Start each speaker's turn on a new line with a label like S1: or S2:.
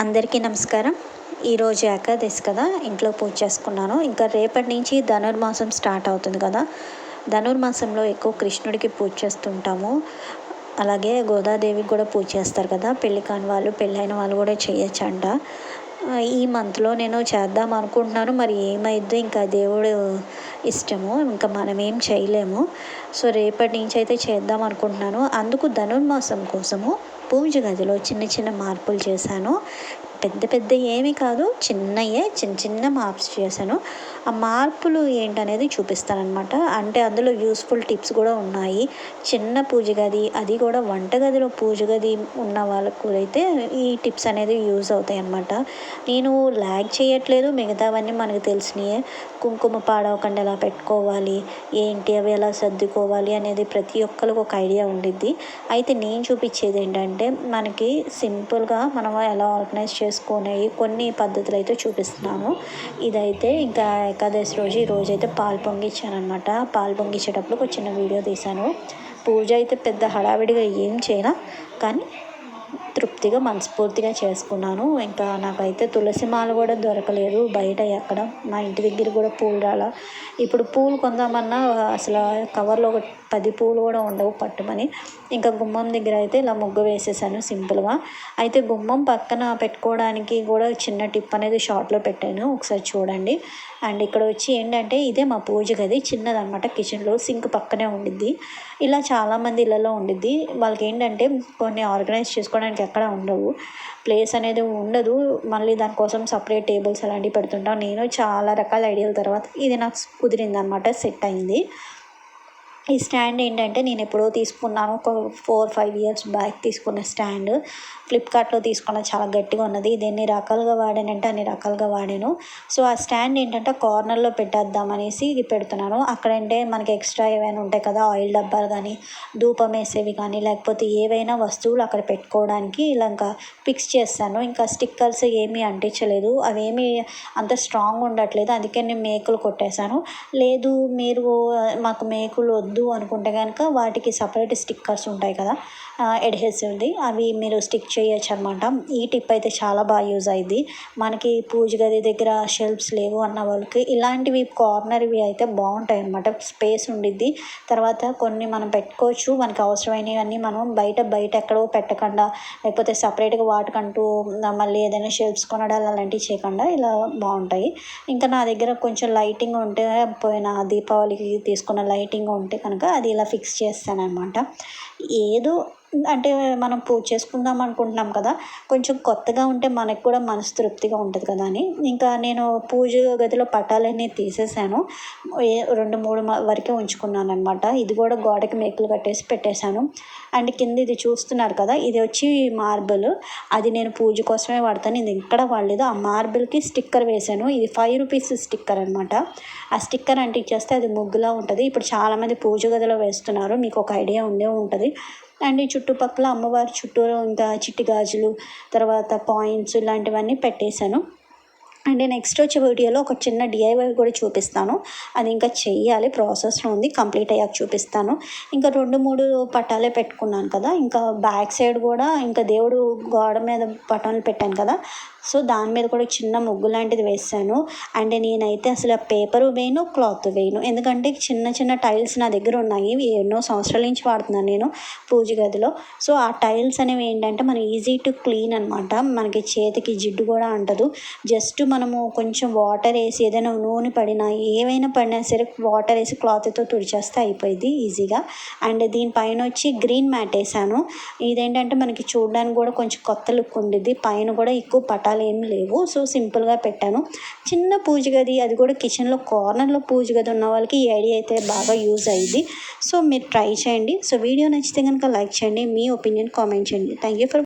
S1: అందరికీ నమస్కారం. ఈరోజు ఏకాదశి కదా ఇంట్లో పూజ చేసుకున్నాను. ఇంకా రేపటి నుంచి ధనుర్మాసం స్టార్ట్ అవుతుంది కదా. ధనుర్మాసంలో ఎక్కువ కృష్ణుడికి పూజ చేస్తుంటాము. అలాగే గోదాదేవికి కూడా పూజ చేస్తారు కదా. పెళ్ళి కాని వాళ్ళు పెళ్ళైన వాళ్ళు కూడా చేయొచ్చంట. ఈ మంత్లో నేను చేద్దాం అనుకుంటున్నాను. మరి ఏమైద్దో ఇంకా దేవుడు ఇష్టము. ఇంకా మనం ఏం చేయలేము. సో రేపటి నుంచి అయితే చేద్దాం అనుకుంటున్నాను. అందుకు ధనుర్మాసం కోసము పూజ గదిలో చిన్న చిన్న మార్పులు చేశాను. పెద్ద పెద్ద ఏమీ కాదు చిన్నయే చిన్న చిన్న మార్ప్స్ చేశాను. ఆ మార్పులు ఏంటనేది చూపిస్తానమాట అంటే అందులో యూస్ఫుల్ టిప్స్ కూడా ఉన్నాయి. చిన్న పూజ గది అది కూడా వంటగదిలో పూజ గది ఉన్న వాళ్ళకు అయితే ఈ టిప్స్ అనేది యూజ్ అవుతాయి అన్నమాట నేను ల్యాగ్ చేయట్లేదు మిగతావన్నీ మనకు తెలిసినాయే. కుంకుమ పాడవకుండా ఎలా పెట్టుకోవాలి ఏంటి అవి ఎలా సర్దుకోవాలి అనేది ప్రతి ఒక్కరికి ఒక ఐడియా ఉండిద్ది. అయితే నేను చూపించేది ఏంటంటే మనకి సింపుల్గా మనం ఎలా ఆర్గనైజ్ చేసుకునేవి కొన్ని పద్ధతులు అయితే చూపిస్తున్నాను. ఇదైతే ఇంకా ఏకాదశి రోజు ఈ రోజు అయితే పాలు పొంగిచ్చానమాట అనమాట పాలు పొంగించేటప్పుడు ఒక చిన్న వీడియో తీశాను. పూజ అయితే పెద్ద హడావిడిగా ఏం చేయనా కానీ తృప్తి పూర్తిగా మనస్ఫూర్తిగా చేసుకున్నాను. ఇంకా నాకైతే తులసి మాల కూడా దొరకలేదు బయట ఎక్కడ. మా ఇంటి దగ్గర కూడా పూలు రాలా. ఇప్పుడు పూలు కొందామన్నా అసలు కవర్లో ఒక పది పూలు కూడా ఉండవు పట్టుమని. ఇంకా గుమ్మం దగ్గర అయితే ఇలా ముగ్గు వేసేసాను సింపుల్గా. అయితే గుమ్మం పక్కన పెట్టుకోవడానికి కూడా చిన్న టిప్ అనేది షార్ట్లో పెట్టాను. ఒకసారి చూడండి. అండ్ ఇక్కడ వచ్చి ఏంటంటే ఇదే మా పూజ గది. చిన్నదనమాట కిచెన్లో సింక్ పక్కనే ఉండిద్ది. ఇలా చాలామంది ఇళ్ళలో ఉండిద్ది. వాళ్ళకి ఏంటంటే కొన్ని ఆర్గనైజ్ చేసుకోవడానికి ఎక్కడ ఉండవు. ప్లేస్ అనేది ఉండదు. మళ్ళీ దానికోసం సపరేట్ టేబుల్స్ అలాంటివి పెడుతుంటాం. నేను చాలా రకాల ఐడియాల తర్వాత ఇది నాకు కుదిరింది అనమాట సెట్ అయింది. ఈ స్టాండ్ ఏంటంటే నేను ఎప్పుడో తీసుకున్నాను. ఒక ఫోర్ ఫైవ్ ఇయర్స్ బ్యాక్ తీసుకున్న స్టాండ్. ఫ్లిప్కార్ట్లో తీసుకున్న చాలా గట్టిగా ఉన్నది. ఇది ఎన్ని రకాలుగా వాడానంటే అన్ని రకాలుగా వాడాను. సో ఆ స్టాండ్ ఏంటంటే కార్నర్లో పెట్టేద్దాం అనేసి ఇది పెడుతున్నాను. అక్కడంటే మనకి ఎక్స్ట్రా ఏవైనా ఉంటాయి కదా ఆయిల్ డబ్బాలు కానీ ధూపం వేసేవి కానీ లేకపోతే ఏవైనా వస్తువులు అక్కడ పెట్టుకోవడానికి ఇలా ఇంకా ఫిక్స్ చేస్తాను. ఇంకా స్టిక్కర్స్ ఏమీ అంటించలేదు. అవేమీ అంత స్ట్రాంగ్ ఉండట్లేదు. అందుకే నేను మేకులు కొట్టేశాను. లేదు మీరు మాకు మేకులు వద్దు అనుకుంటే కనుక వాటికి సపరేట్ స్టిక్కర్స్ ఉంటాయి కదా ఎడ్హెసివ్ది అవి మీరు స్టిక్ చేయొచ్చు అనమాట ఈ టిప్ అయితే చాలా బాగా యూజ్ అయింది మనకి పూజ గది దగ్గర షెల్ఫ్స్ లేవు అన్న వాళ్ళకి ఇలాంటివి కార్నర్వి అయితే బాగుంటాయి అనమాట స్పేస్ ఉండిద్ది. తర్వాత కొన్ని మనం పెట్టుకోవచ్చు. మనకి అవసరమైనవన్నీ మనం బయట బయట ఎక్కడో పెట్టకుండా లేకపోతే సపరేట్గా వాటికంటూ మళ్ళీ ఏదైనా షెల్ఫ్స్ కొనడాలు అలాంటివి చేయకుండా ఇలా బాగుంటాయి. ఇంకా నా దగ్గర కొంచెం లైటింగ్ ఉంటే పోయిన దీపావళికి తీసుకున్న లైటింగ్ ఉంటే కనుక అది ఇలా ఫిక్స్ చేస్తాను అనమాట ఏదో అంటే మనం పూజ చేసుకుందాం అనుకుంటున్నాం కదా కొంచెం కొత్తగా ఉంటే మనకు కూడా మనసు తృప్తిగా ఉంటుంది కదా అని. ఇంకా నేను పూజ గదిలో పటాలన్నీ తీసేసాను. రెండు మూడు వరకే ఉంచుకున్నాను అనమాట ఇది కూడా గోడకి మేకులు కట్టేసి పెట్టేశాను. అండ్ కింద ఇది చూస్తున్నారు కదా ఇది వచ్చి మార్బుల్. అది నేను పూజ కోసమే వాడతాను. ఇది ఎక్కడ వాడలేదు. ఆ మార్బుల్కి స్టిక్కర్ వేశాను. ఇది ఫైవ్ రూపీస్ స్టిక్కర్ అనమాట ఆ స్టిక్కర్ అంటే ఇచ్చేస్తే అది ముగ్గులా ఉంటుంది. ఇప్పుడు చాలామంది పూజ గదిలో వేస్తున్నారు. మీకు ఒక ఐడియా ఉండే ఉంటుంది. అండ్ ఈ చుట్టుపక్కల అమ్మవారి చుట్టూరు ఇంకా చిట్టి గాజులు తర్వాత పాయింట్స్ ఇలాంటివన్నీ పెట్టేశాను. అండ్ నెక్స్ట్ వచ్చే వీడియోలో ఒక చిన్న డిఐవై కూడా చూపిస్తాను. అది ఇంకా చెయ్యాలి ప్రాసెస్లో ఉంది కంప్లీట్ అయ్యాక చూపిస్తాను. ఇంకా రెండు మూడు పటాలే పెట్టుకున్నాను కదా ఇంకా బ్యాక్ సైడ్ కూడా ఇంకా దేవుడు గోడ మీద పటాలు పెట్టాను కదా సో దాని మీద కూడా చిన్న ముగ్గు లాంటిది వేసాను అండ్ నేనైతే అసలు పేపర్ వేయను క్లాత్ వేయను. ఎందుకంటే చిన్న చిన్న టైల్స్ నా దగ్గర ఉన్నాయి. ఎన్నో సంవత్సరాల నుంచి వాడుతున్నాను నేను పూజ గదిలో. సో ఆ టైల్స్ అనేవి ఏంటంటే మనం ఈజీ టు క్లీన్ అనమాట మనకి చేతికి జిడ్డు కూడా అంటదు. జస్ట్ మనము కొంచెం వాటర్ వేసి ఏదైనా నూనె పడినా ఏవైనా పడినా సరే వాటర్ వేసి క్లాత్తో తుడిచేస్తే అయిపోయింది ఈజీగా. అండ్ దీనిపైన వచ్చి గ్రీన్ మ్యాట్ వేసాను ఇదేంటంటే మనకి చూడడానికి కూడా కొంచెం కొత్త లుక్ ఉండిద్ది. పైన కూడా ఎక్కువ పటాలు ఏమి లేవు. సో సింపుల్గా పెట్టాను. చిన్న పూజ గది అది కూడా కిచెన్లో కార్నర్లో పూజ గది ఉన్న వాళ్ళకి ఈ ఐడియా అయితే బాగా యూజ్ అయ్యింది. సో మీరు ట్రై చేయండి. సో వీడియో నచ్చితే కనుక లైక్ చేయండి. మీ ఒపీనియన్ కామెంట్ చేయండి. Thank you for